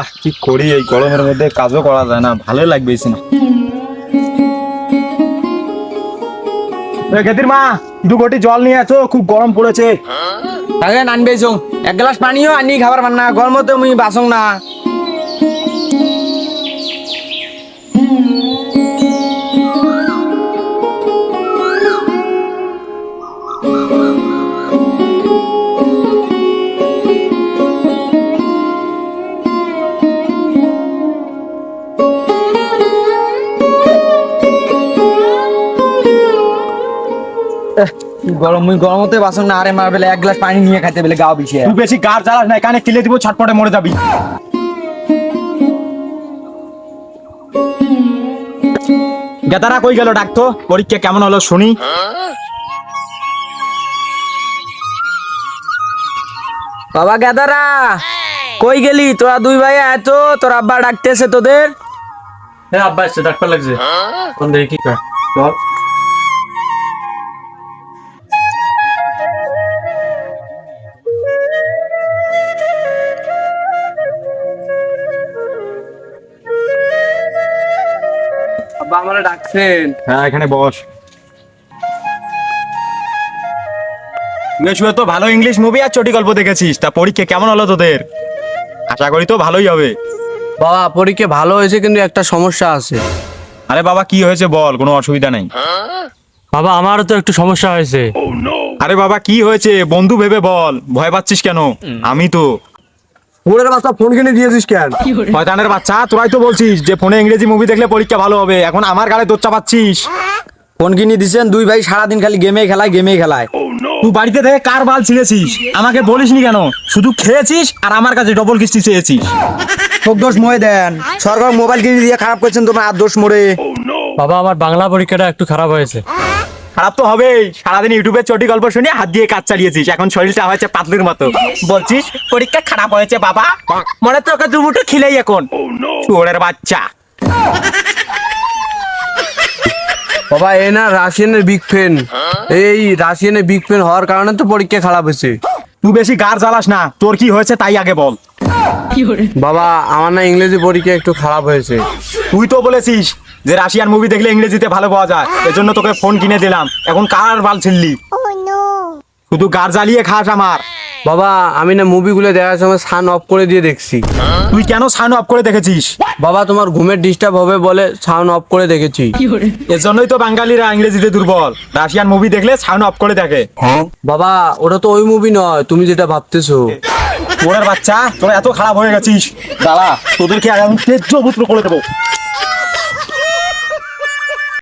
আহ কি করি? এই গরমের মধ্যে কাজও করা যায় না ভালো লাগবে না গেদির মা দু ঘটি জল নিয়ে আছো খুব গরম পড়েছে। আগে নানবে চো এক গ্লাস পানিও আনি খাবার পান না গরমতে মুই বাসং না। গরম মুই গরমতে না আরে মার বেলে এক গ্লাস পানি নিয়ে খাইতে বেলে গাও বিষে। তুই বেশি গার জ্বালাস না এখানে কিলে দিব ছটপটে মরে যাবি। গেদারা কই গেল ডাকতো? পরীক্ষা কেমন হলো শুনি। বাবা গাদারা কই গেলি? তোরা দুই ভাই এত তোর আব্বা ডাকতেছে তোদের। হ্যাঁ আব্বা এসছে ডাক্তার লাগছে। কোন দেখি কি কয়? চল আমারে ডাকছেন। হ্যাঁ এখানে বস। তুই তো ভালো ইংলিশ মুভি আর চটি গল্প দেখেছিস। তা পরীক্ষা কেমন হলো তোদের? আশা করি তো ভালোই হবে। বাবা পরীক্ষা ভালো হয়েছে কিন্তু একটা সমস্যা আছে। আরে বাবা কি হয়েছে বল? কোনো অসুবিধা নেই। বাবা আমারও তো একটু সমস্যা হয়েছে। আরে বাবা কি হয়েছে? বন্ধু ভেবে বল। ভয় পাচ্ছিস কেন? আমি তো। ওরের বাচ্চা ফোন কিনে দিয়েছিস কেন? শয়তানের বাচ্চা তোরাই তো বলছিস যে ফোনে ইংরেজি মুভি দেখলে পরীক্ষা ভালো হবে এখন আমার গালে দোচ্চা পাচ্ছিস। ফোন কিনে দিছেন দুই ভাই সারাদিন খালি গেমে খেলায় গেমে খেলায়। তুই বাড়িতে থেকে কার বাল ছিঁড়েছিস? আমাকে বলিসনি কেন? শুধু খেয়েছিস আর আমার কাছে ডবল কিস্তি চেয়েছিস। সব দোষ ময়ে দেন। সরকার মোবাইল কিনে দিয়ে খারাপ করছেন তোমার আর দোষ মোড়ে বাবা আমার বাংলা পরীক্ষাটা একটু খারাপ হয়েছে। খারাপ তো হবেই। সারাদিন ইউটিউবে চটি গল্প শুনে হাত দিয়ে কাজ চালিয়েছিস। এখন শরীরটা হয়েছে পাতলির মতো। বলছিস পরীক্ষা খারাপ হয়েছে বাবা। মনে তো ওকে দুমুটো খিলেই এখন। চোরের বাচ্চা। বাবা এ না রাশিয়ানের বিগ ফ্যান এই রাশিয়ানের বিগ ফ্যান হওয়ার কারণে তো পরীক্ষা খারাপ হয়েছে। তুই বেশি গার জ্বালাস না। তোর কি হয়েছে তাই আগে বল। বাবা আমার না ইংরেজি পরীক্ষা একটু খারাপ হয়েছে। তুই তো বলেছিস যে রাশিয়ান মুভি দেখলে ইংরেজিতে ভালো পাওয়া যায়। এজন্য তোকে ফোন কিনে দিলাম। এখন কার বাল ছিড়লি শুধু গার জ্বালিয়ে খাস আমার। বাবা আমি না মুভিগুলো দেখার সময় সান অফ করে দিয়ে দেখছি। তুই কেন সাইন অফ করে দেখেছিস? বাবা তোমার ঘুমের ডিস্টার্ব হবে বলে সাউন্ড অফ করে দেখেছি। এর জন্যই তো বাঙালিরা ইংরেজিতে দুর্বল। রাশিয়ান মুভি দেখলে সাউন্ড অফ করে দেখে। বাবা ওটা তো ওই মুভি নয় তুমি যেটা ভাবতেছো। ওরের বাচ্চা তোরা এত খারাপ হয়ে গেছিস। দাঁড়া তোদেরকে আগামী তেজ্য পুত্র করে দেবো।